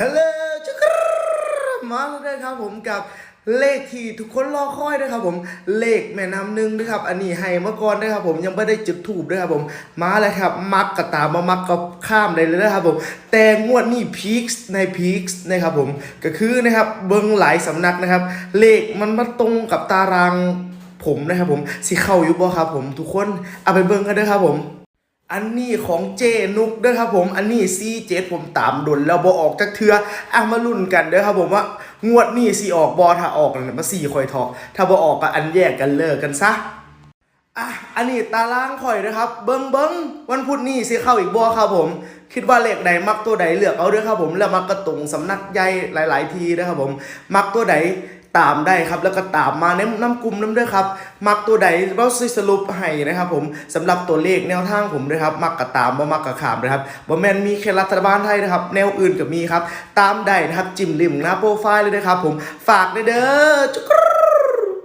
ฮัลโหลจุกรมาแล้วด้วยครับผมกับเลขที่ทุกคนรอคอยนะครับผมเลขแม่น้ำหนึ่งนะครับ อันนี้ให้เมื่อก่อนนะครับผมยังไม่ได้จุดถูกด้วยครับผม มาเลยครับ มักกระตามมามักก็ข้ามได้เลยนะครับผม แต่งวดนี้พีคในพีคนะครับผมก็คือนะครับเบิ้งหลายสำนักนะครับ เลขมันมาตรงกับตารางผมนะครับผมสิเข้าอยู่บ่ครับผมทุกคนเอาไปเบิ้งกันด้อครับผม อันนี้ของเจนุกเด้อครับผม อันนี้ซีเจ็ดผมตามดนแล้วบอออกจากเทืออะมาลุ้นกันเด้อครับผมว่างวดนี้สีออกบอถ้าออกเนั่นมาสี่คอยทอกถ้าบอออกก็อันแยกกันเลิกกันซะอะอันนี้ตารางข่อยนะครับ เบิ้งเบิ้งวันพุธนี้สิเข้าอีกบอครับผม คิดว่าเลขใดมักตัวใดเลือกเอาเด้อครับผมแล้วมักกระตุงสำนักใหญ่หลาย ๆ ทีนะครับผม มักตัวใด ตามได้ครับ แล้วก็ตามมาในน้ำกลุ่มน้ำด้วยครับมักตัวใดเราซิสรุปให้นะครับผมสำหรับตัวเลขแนวทางผมด้วยครับ มักกระตามบ่มักกระขามนะครับบ่แมนมีแค่รัฐบาลไทยนะครับ แนวอื่นก็มีครับ ตามได้นะครับจิ้มลิมหน้าโปรไฟล์เลยนะครับผมฝากด้วยเด้อจุก